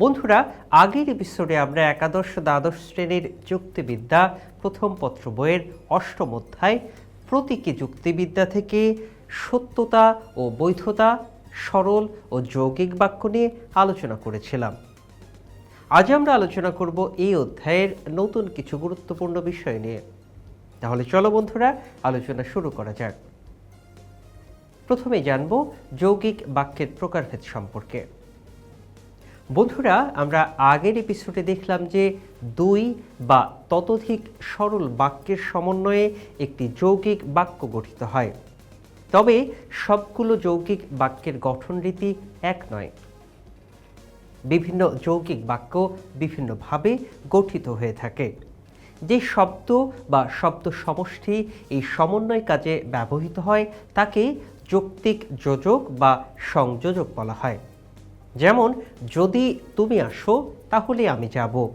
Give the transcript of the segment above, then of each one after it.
বন্ধুরা, আগের এপিসোডে আমরা একাদশ, দ্বাদশ শ্রেণির যুক্তিবিদ্যা প্রথম পত্র বইয়ের অষ্টম অধ্যায়, প্রতীকী যুক্তিবিদ্যা থেকে সত্যতা ও বৈধতা, সরল ও যৌগিক বাক্য নিয়ে আলোচনা করেছিলাম। আজ আমরা আলোচনা করব এই অধ্যায়ের নতুন কিছু গুরুত্বপূর্ণ বিষয় নিয়ে। তাহলে চলো বন্ধুরা, আলোচনা শুরু করা যাক। প্রথমে জানব যৌগিক বাক্যের প্রকারভেদ সম্পর্কে। বন্ধুরা, আমরা আগের এপিসোডে দেখলাম যে দুই বা ততোধিক সরল বাক্যের সমন্বয়ে একটি যৌগিক বাক্য গঠিত হয়। তবে সবগুলো যৌগিক বাক্যের গঠন রীতি এক নয়। বিভিন্ন যৌগিক বাক্য বিভিন্নভাবে গঠিত হয়ে থাকে। যে শব্দ বা শব্দ সমষ্টি এই সমন্বয় কাজে ব্যবহৃত হয়, তাকে যৌক্তিক যোজক বা সংযোজক বলা হয়। যেমন, যদি তুমি আসো, তাহলে আমি যাব।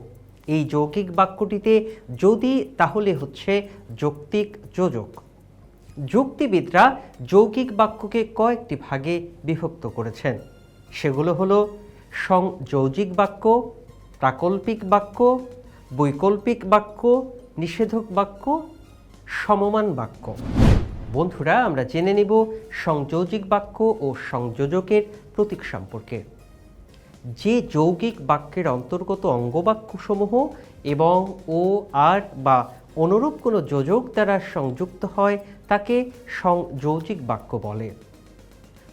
এই যৌগিক বাক্যটিতে যদি, তাহলে হচ্ছে যৌক্তিক যোজক। যুক্তিবিদরা যৌগিক বাক্যকে কয়েকটি ভাগে বিভক্ত করেছেন। সেগুলো হলো সংযৌজিক বাক্য, প্রাকল্পিক বাক্য, বৈকল্পিক বাক্য, নিষেধক বাক্য, সমমান বাক্য। বন্ধুরা, আমরা জেনে নেব সংযোজিক বাক্য ও সংযোজকের প্রতীক সম্পর্কে। যে যৌগিক বাক্যের অন্তর্গত অঙ্গবাক্যসমূহ এবং ও, আর বা অনুরূপ কোনো যোজক দ্বারা সংযুক্ত হয়, তাকে সংযোজিক বাক্য বলে।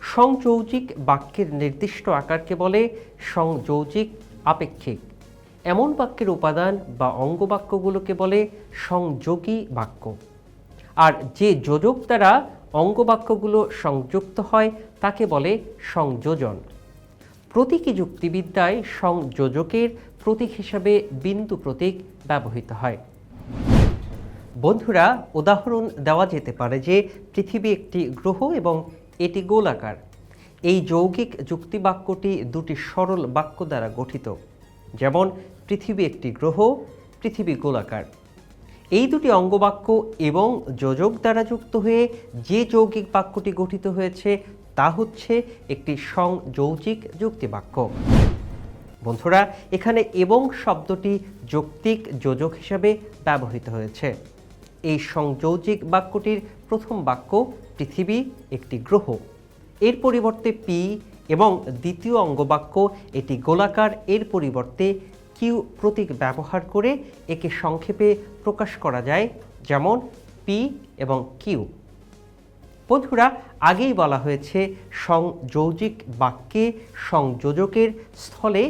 সংযোজিক বাক্যের নির্দিষ্ট আকারকে বলে সংযোজিক, আপেক্ষিক। এমন বাক্যের উপাদান বা অঙ্গবাক্যগুলোকে বলে সংযোগী বাক্য। আর যে যোজক দ্বারা অঙ্গবাক্যগুলো সংযুক্ত হয়, তাকে বলে সংযোজন। প্রতীকী যুক্তিবিদ্যায় সংযোজকের প্রতীক হিসাবে বিন্দু প্রতীক ব্যবহৃত হয়। বন্ধুরা, উদাহরণ দেওয়া যেতে পারে যে পৃথিবী একটি গ্রহ এবং এটি গোলাকার। এই যৌগিক যুক্তিবাক্যটি দুটি সরল বাক্য দ্বারা গঠিত। যেমন, পৃথিবী একটি গ্রহ, পৃথিবী গোলাকার। এই দুটি অঙ্গবাক্য এবং যোজক দ্বারা যুক্ত হয়ে যে যৌগিক বাক্যটি গঠিত হয়েছে তা হচ্ছে একটি সংযৌজিক যুক্তিবাক্য। বন্ধুরা, এখানে এবং শব্দটি যৌক্তিক যোজক হিসাবে ব্যবহৃত হয়েছে। এই সংযোজিক বাক্যটির প্রথম বাক্য, পৃথিবী, একটি গ্রহ। এর পরিবর্তে পি এবং দ্বিতীয় অঙ্গবাক্য, এটি গোলাকার। এর পরিবর্তে কিউ প্রতীক ব্যবহার করে একে সংক্ষেপে প্রকাশ করা যায়, যেমন পি এবং কিউ বন্ধুরা, আগেই বলা হয়েছে, সংযোজিক বাক্যে সংযোজকের স্থলে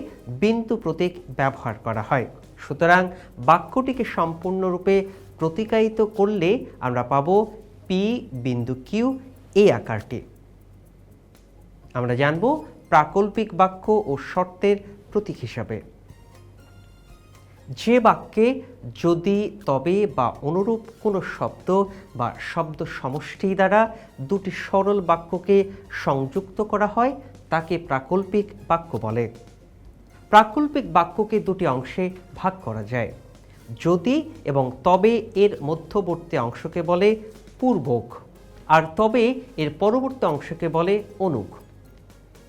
বিন্দু প্রতীক ব্যবহার করা হয়। সুতরাং বাক্যটিকে সম্পূর্ণরূপে প্রতিকায়িত করলে আমরা পাব পি বিন্দু কিউ এই আকারটি। আমরা জানব প্রাকল্পিক বাক্য ও শর্তের প্রতীক হিসাবে। যে বাক্যে যদি, তবে বা অনুরূপ কোনো শব্দ বা শব্দ সমষ্টি দ্বারা দুটি সরল বাক্যকে সংযুক্ত করা হয়, তাকে প্রাকল্পিক বাক্য বলে। প্রাকল্পিক বাক্যকে দুটি অংশে ভাগ করা যায়। যদি এবং তবে এর মধ্যবর্তী অংশকে বলে পূর্বক, আর তবে এর পরবর্তী অংশকে বলে অনুক।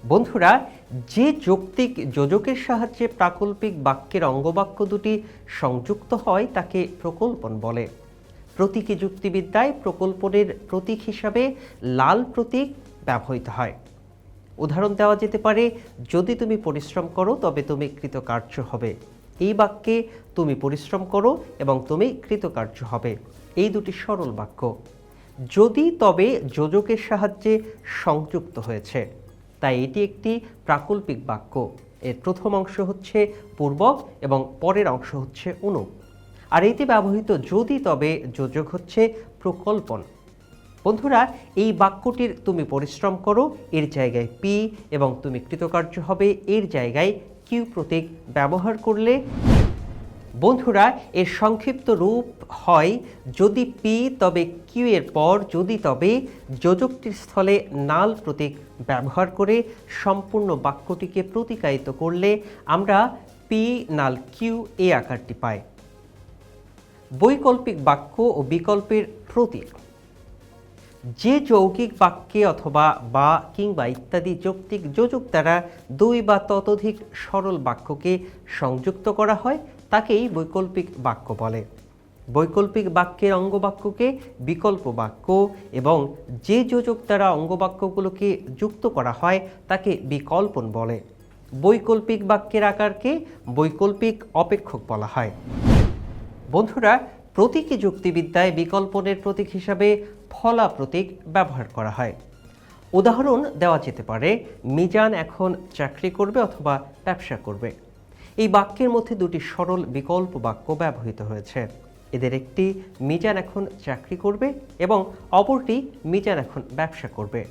বন্ধুরা, যে যৌক্তিক যোজকের সাহায্যে প্রাকল্পিক বাক্যের অঙ্গবাক্য দুটি সংযুক্ত হয়, তাকে প্রকল্পন বলে। প্রতীকী যুক্তিবিদ্যায় প্রকল্পনের প্রতীক হিসাবে লাল প্রতীক ব্যবহৃত হয়। উদাহরণ দেওয়া যেতে পারে, যদি তুমি পরিশ্রম করো, তবে তুমি কৃতকার্য হবে। এই বাক্যে তুমি পরিশ্রম করো এবং তুমি কৃতকার্য হবে। এই দুটি সরল বাক্য। যদি তবে যোজকের সাহায্যে সংযুক্ত হয়েছে। তাই এটি একটি প্রাকল্পিক বাক্য। এর প্রথম অংশ হচ্ছে পূর্ব এবং পরের অংশ হচ্ছে অনুপ আর এতে ব্যবহৃত যদি তবে যোজক হচ্ছে প্রকল্পন। বন্ধুরা, এই বাক্যটির তুমি পরিশ্রম করো, এর জায়গায় পি এবং তুমি কৃতকার্য হবে, এর জায়গায় কিউ প্রতীক ব্যবহার করলে বন্ধুরা, এর সংক্ষিপ্ত রূপ হয়, যদি পি তবে কিউ এর পর, যদি তবে যোজকটির স্থলে নাল প্রতীক ব্যবহার করে সম্পূর্ণ বাক্যটিকে প্রতিকায়িত করলে আমরা পি নাল কিউ এই আকারটি পাই। বৈকল্পিক বাক্য ও বিকল্পের প্রতীক। যে যৌগিক বাক্যে অথবা বা কিংবা ইত্যাদি যৌক্তিক যোজক দ্বারা দুই বা ততোধিক সরল বাক্যকে সংযুক্ত করা হয় তাকেই বৈকল্পিক বাক্য বলে। বৈকল্পিক বাক্যের অঙ্গবাক্যকে বিকল্প বাক্য এবং যে যোজক দ্বারা অঙ্গবাক্যগুলোকে যুক্ত করা হয় তাকে বিকল্পন বলে। বৈকল্পিক বাক্যের আকারকে বৈকল্পিক অপেক্ষক বলা হয়। বন্ধুরা, প্রতীকী যুক্তিবিদ্যায় বিকল্পনের প্রতীক হিসাবে ফলা প্রতীক ব্যবহার করা হয়। উদাহরণ দেওয়া যেতে পারে, মিজান এখন চাকরি করবে অথবা ব্যবসা করবে। এই বাক্যের মধ্যে দুটি সরল বিকল্প বাক্য ব্যবহৃত হয়েছে। এদের একটি, মিজান এখন চাকরি করবে এবং অপরটি, মিজান এখন ব্যবসা করবে।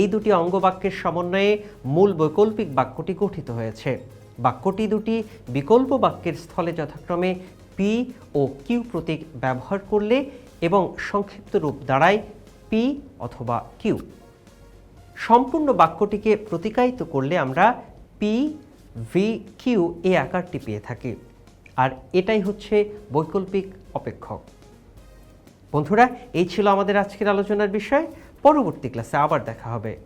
এই দুটি অঙ্গবাক্যের সমন্বয়ে মূল বৈকল্পিক বাক্যটি গঠিত হয়েছে। বাক্যটি দুটি বিকল্প বাক্যের স্থলে যথাক্রমে পি ও কিউ প্রতীক ব্যবহার করলে এবং সংক্ষিপ্ত রূপ দাঁড়ায় পি অথবা কিউ সম্পূর্ণ বাক্যটিকে প্রতিকায়িত করলে আমরা পি ভি কিউ এই আকারটি পেয়ে থাকি। আর এটাই হচ্ছে বৈকল্পিক অপেক্ষক। বন্ধুরা, এই ছিল আমাদের আজকের আলোচনার বিষয়। পরবর্তী ক্লাসে আবার দেখা হবে।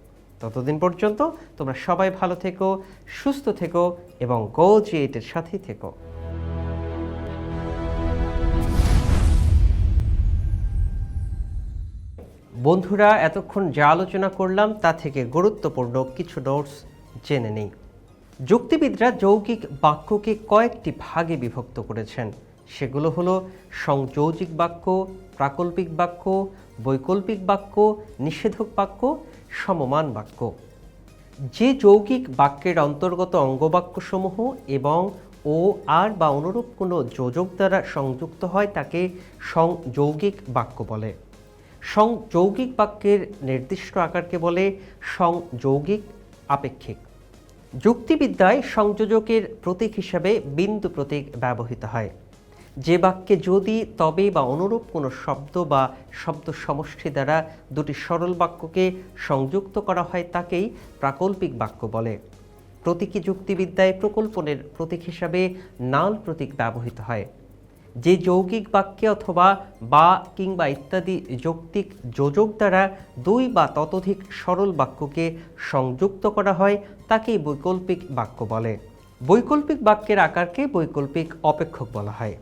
ততদিন পর্যন্ত তোমরা সবাই ভালো থেকো, সুস্থ থেকো এবং গো জি এইটের সাথেই থেকো। বন্ধুরা, এতক্ষণ যা আলোচনা করলাম তা থেকে গুরুত্বপূর্ণ কিছু নোটস জেনে নেই। যুক্তিবিদরা যৌগিক বাক্যকে কয়েকটি ভাগে বিভক্ত করেছেন। সেগুলো হলো সংযোজিক বাক্য, প্রাকল্পিক বাক্য, বৈকল্পিক বাক্য, নিষেধক বাক্য, সমমান বাক্য। যে যৌগিক বাক্যের অন্তর্গত অঙ্গবাক্যসমূহ এবং ও আর বা অনুরূপ কোনো যোজক দ্বারা সংযুক্ত হয় তাকে সংযৌগিক বাক্য বলে। সংযৌগিক বাক্যের নির্দিষ্ট আকারকে বলে সংযৌগিক আপেক্ষিক। যুক্তিবিদ্যায় সংযোজকের প্রতীক হিসাবে বিন্দু প্রতীক ব্যবহৃত হয়। যে বাক্যে যদি, তবে বা অনুরূপ কোনো শব্দ বা শব্দ সমষ্টি দ্বারা দুটি সরল বাক্যকে সংযুক্ত করা হয় তাকেই প্রাকল্পিক বাক্য বলে। প্রতীকী যুক্তিবিদ্যায় প্রকল্পনের প্রতীক হিসাবে নাল প্রতীক ব্যবহৃত হয়। যে যৌগিক বাক্যে অথবা বা কিংবা ইত্যাদি যৌক্তিক যোজক দ্বারা দুই বা ততোধিক সরল বাক্যকে সংযুক্ত করা হয়, তাকেই বৈকল্পিক বাক্য বলে। বৈকল্পিক বাক্যের আকারকে বৈকল্পিক অপেক্ষক বলা হয়।